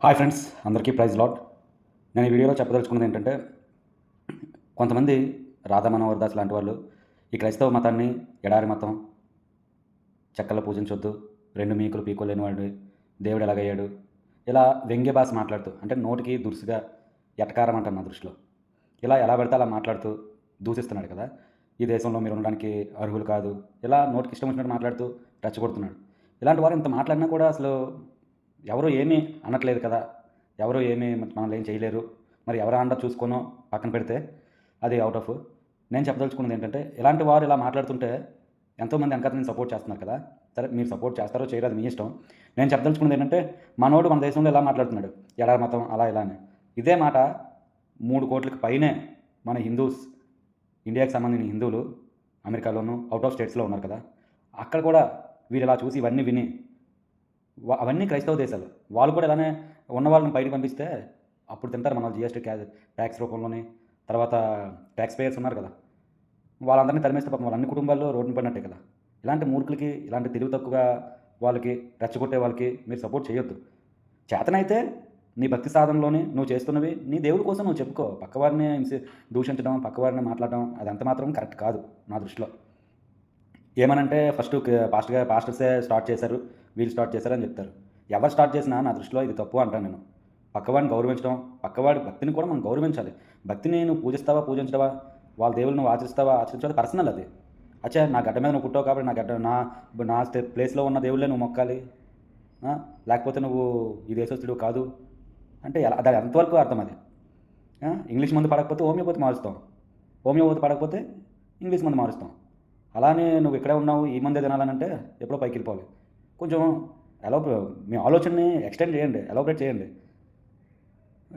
Hi friends అందరికీ ప్రైజ్ లాట్ నేను ఈ వీడియోలో చెప్పదలుచుకున్నది ఏంటంటే కొంతమంది రాధా మనోహర్ దాస్ లాంటి వాళ్ళు ఈ క్రైస్తవ మతాన్ని ఎడారి మతం చెక్కలు పూజించొద్దు రెండు మీకులు పీకులు లేని వాడు దేవుడు ఎలాగయ్యాడు ఇలా వ్యంగ్య భాష మాట్లాడుతూ అంటే నోటికి దురుసుగా ఎటకారం అంటారు నా దృష్టిలో. ఇలా ఎలా పెడితే అలా మాట్లాడుతూ దూషిస్తున్నాడు కదా ఈ దేశంలో మీరు ఉండడానికి అర్హులు కాదు ఇలా నోటికి ఇష్టం వచ్చినట్టు మాట్లాడుతూ రెచ్చగొడుతున్నాడు. ఇలాంటి వారు ఇంత మాట్లాడినా కూడా అసలు ఎవరు ఏమీ అనట్లేదు కదా. ఎవరు ఏమీ మనల్ని ఏం చేయలేరు. మరి ఎవరు అండ చూసుకోనో పక్కన పెడితే అది అవుట్ ఆఫ్ నేను చెప్పదలుచుకున్నది ఏంటంటే ఇలాంటి వారు ఇలా మాట్లాడుతుంటే ఎంతోమంది వెనకాల నేను సపోర్ట్ చేస్తున్నారు కదా. సరే మీరు సపోర్ట్ చేస్తారో చేయరు అది మీ ఇష్టం. నేను చెప్పదలుచుకున్నది ఏంటంటే మనోడు మన దేశంలో ఎలా మాట్లాడుతున్నాడు? ఎడారి మతం అలా ఇలా అని. ఇదే మాట మూడు కోట్లకు పైనే మన హిందూస్ ఇండియాకి సంబంధించిన హిందువులు అమెరికాలోనూ అవుట్ ఆఫ్ స్టేట్స్లో ఉన్నారు కదా. అక్కడ కూడా వీరు ఇలా చూసి ఇవన్నీ విని అవన్నీ క్రైస్తవ దేశాలు. వాళ్ళు కూడా ఇలానే ఉన్న వాళ్ళని బయటకు పంపిస్తే అప్పుడు తింటారు మన జిఎస్టీ క్యా ట్యాక్స్ రూపంలోని. తర్వాత ట్యాక్స్ పేయర్స్ ఉన్నారు కదా. వాళ్ళందరినీ తరిమేస్తే పాపం వాళ్ళ అన్ని కుటుంబాల్లో రోడ్డు పడినట్టే కదా. ఇలాంటి మూర్ఖులకి ఇలాంటి తెలివి తక్కువగా వాళ్ళకి రెచ్చగొట్టే వాళ్ళకి మీరు సపోర్ట్ చేయొద్దు. చేతనైతే నీ భక్తి సాధనలోని నువ్వు చేస్తున్నవి నీ దేవుడి కోసం నువ్వు చెప్పుకో. పక్కవారిని దూషించడం పక్కవారిని మాట్లాడడం అదంత మాత్రం కరెక్ట్ కాదు నా దృష్టిలో. ఏమనంటే ఫస్ట్ పాస్ట్గా పాస్టర్సే స్టార్ట్ చేశారు వీళ్ళు స్టార్ట్ చేశారు అని చెప్తారు. ఎవరు స్టార్ట్ చేసినా నా దృష్టిలో ఇది తప్పు అంటాను నేను. పక్కవాడిని గౌరవించడం పక్కవాడి భక్తిని కూడా మనం గౌరవించాలి. భక్తిని నువ్వు పూజిస్తావా పూజించడవా? వాళ్ళ దేవుళ్ళు నువ్వు ఆచరిస్తావా ఆచరించడం పర్సనల్ అది. అచ్చా నా గడ్డ మీద నువ్వు పుట్టావు కాబట్టి నా గడ్డ నా నా ప్లేస్లో ఉన్న దేవుళ్ళే నువ్వు మొక్కాలి. లేకపోతే నువ్వు ఈ దేశస్తుడు కాదు. అంటే ఎలా అది ఎంతవరకు అర్థం అది? ఇంగ్లీష్ మందు పడకపోతే హోమియోపతి మారుస్తాం. హోమియోపతి పడకపోతే ఇంగ్లీష్ మందు మారుస్తాం. అలానే నువ్వు ఇక్కడే ఉన్నావు ఈ మందే తినాలనంటే ఎప్పుడో పైకి వెళ్ళిపోవాలి కొంచెం ఎలా మీ ఆలోచనని ఎక్స్టెండ్ చేయండి ఎలాబరేట్ చేయండి.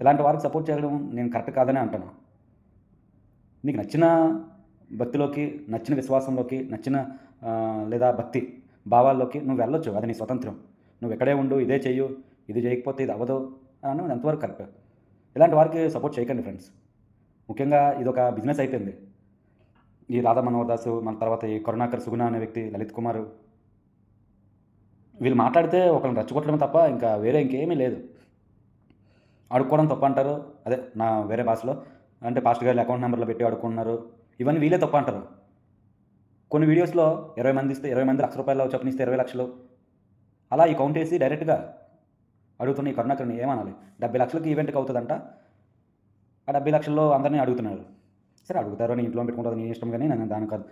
ఇలాంటి వారికి సపోర్ట్ చేయడం నేను కరెక్ట్ కాదని అంటాను నీకు నచ్చిన భక్తిలోకి నచ్చిన విశ్వాసంలోకి నచ్చిన లేదా భక్తి భావాల్లోకి నువ్వు వెళ్ళొచ్చు అది నీ స్వతంత్రం. నువ్వు ఎక్కడే ఉండు ఇదే చెయ్యు ఇది చేయకపోతే ఇది అవ్వదు అని అన్నది ఎంతవరకు కరెక్ట్. ఇలాంటి వారికి సపోర్ట్ చేయకండి ఫ్రెండ్స్. ముఖ్యంగా ఇది ఒక బిజినెస్ అయిపోయింది. ఈ రాధా మనోహర్ దాసు మన తర్వాత ఈ కరుణాకర్ సుగుణ అనే వ్యక్తి లలిత్ కుమార్ వీళ్ళు మాట్లాడితే ఒకరిని రెచ్చగొట్టడం తప్ప ఇంకా వేరే ఇంకేమీ లేదు. అడుక్కోవడం తప్ప అంటారు. అదే నా వేరే భాషలో అంటే పాస్ట్ గారి అకౌంట్ నెంబర్లో పెట్టి అడుక్కున్నారు. ఇవన్నీ వీళ్ళే తప్ప అంటారు. కొన్ని వీడియోస్లో ఇరవై మంది ఇస్తే ఇరవై మంది లక్ష రూపాయలు చొప్పున ఇస్తే ఇరవై లక్షలు. అలా ఈ కౌంట్ వేసి డైరెక్ట్గా అడుగుతున్న ఈ కరుణాకర్ని ఏమనాలి? డెబ్బై లక్షలకి ఈవెంట్కి అవుతుందంట. ఆ డెబ్బై లక్షల్లో అందరినీ అడుగుతున్నారు. సరే అడుగుతారు నేను ఇంట్లో పెట్టుకుంటుంది నేను ఇష్టం కానీ నేను దాని కాదు.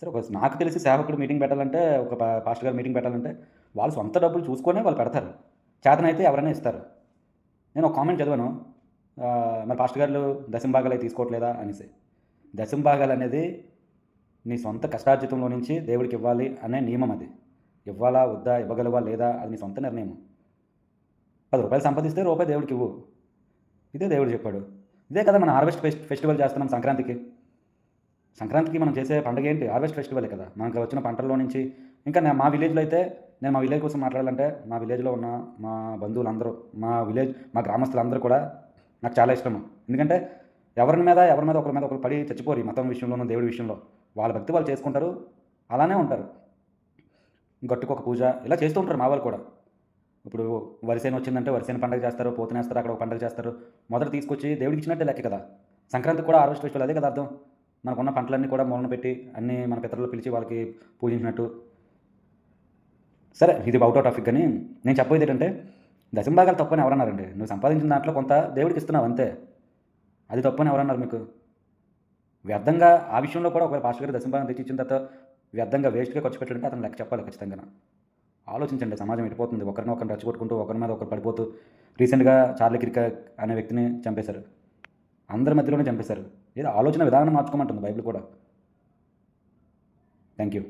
సరే ఒక నాకు తెలిసి సేవకుడు మీటింగ్ పెట్టాలంటే ఒక పాస్టర్ గారు మీటింగ్ పెట్టాలంటే వాళ్ళు సొంత డబ్బులు చూసుకొని వాళ్ళు పెడతారు. చేతనైతే ఎవరైనా ఇస్తారు. నేను ఒక కామెంట్ చదివాను. మరి పాస్టర్ గారు దశంభాగాలు అయితే తీసుకోవట్లేదా అనేసి. దశంభాగాలు అనేది నీ సొంత కష్టార్జితంలో నుంచి దేవుడికి ఇవ్వాలి అనే నియమం అది. ఇవ్వాలా వద్దా ఇవ్వగలవా లేదా అది నీ సొంత నిర్ణయం పది రూపాయలు సంపాదిస్తే రూపాయి దేవుడికి ఇవ్వు. ఇదే దేవుడు చెప్పాడు. ఇదే కదా మనం హార్వెస్ట్ ఫెస్ట్ ఫెస్టివల్ చేస్తున్నాం సంక్రాంతికి. సంక్రాంతికి మనం చేసే పండుగ ఏంటి? హార్వెస్ట్ ఫెస్టివలే కదా. మనకు వచ్చిన పంటల్లో నుంచి ఇంకా నేను మా విలేజ్లో అయితే నేను మా విలేజ్ కోసం మాట్లాడాలంటే మా విలేజ్లో ఉన్న మా బంధువులందరూ మా విలేజ్ మా గ్రామస్తులందరూ కూడా నాకు చాలా ఇష్టము. ఎందుకంటే ఎవరి మీద ఎవరి మీద ఒకరి మీద ఒకరు పడి చచ్చిపోరు ఈ మతం విషయంలోనూ దేవుడి విషయంలో. వాళ్ళ భక్తి వాళ్ళు చేసుకుంటారు అలానే ఉంటారు. గట్టుకొక పూజ ఇలా చేస్తూ ఉంటారు మా వాళ్ళు కూడా. ఇప్పుడు వరిసేన వచ్చిందంటే వరిసేన పండుగ చేస్తారు పోతనేస్తారు అక్కడ ఒక పండుగ చేస్తారు. మొదట తీసుకొచ్చి దేవుడికి ఇచ్చినట్టే లెక్క కదా. సంక్రాంతి కూడా హార్వెస్ట్ ఫెస్టివల్ అదే కదా అర్థం. మనకున్న పంటలన్నీ కూడా మూలన పెట్టి అన్నీ మన పితరులు పిలిచి వాళ్ళకి పూజించినట్టు. సరే ఇది అవుట్ ఆఫ్ టాపిక్ కానీ నేను చెప్పేది ఏంటంటే దశంభాగాలు తప్పని ఎవరన్నారండి? నువ్వు సంపాదించిన దాంట్లో కొంత దేవుడికి ఇస్తున్నావు అంతే. అది తప్పని ఎవరన్నారు మీకు? వ్యర్థంగా ఆ విషయంలో కూడా ఒకవేళ పాస్టర్ గారు దశంభాగం తెచ్చి ఇచ్చిన తర్వాత వ్యర్థంగా వేస్ట్గా ఖర్చు పెట్టాలంటే అతను లెక్క చెప్పాలి ఖచ్చితంగా ఆలోచించండి సమాజం ఎడిపోతుంది ఒకరిని ఒకరిని రెచ్చగొట్టుకుంటూ ఒకరి మీద ఒకరు పడిపోతూ రీసెంట్గా చార్లీ కిరిక అనే వ్యక్తిని చంపేశారు. అందరి మధ్యలోనే చంపేశారు. ఏదో ఆలోచన విధానం మార్చుకోమంటుంది బైబిల్ కూడా. Thank you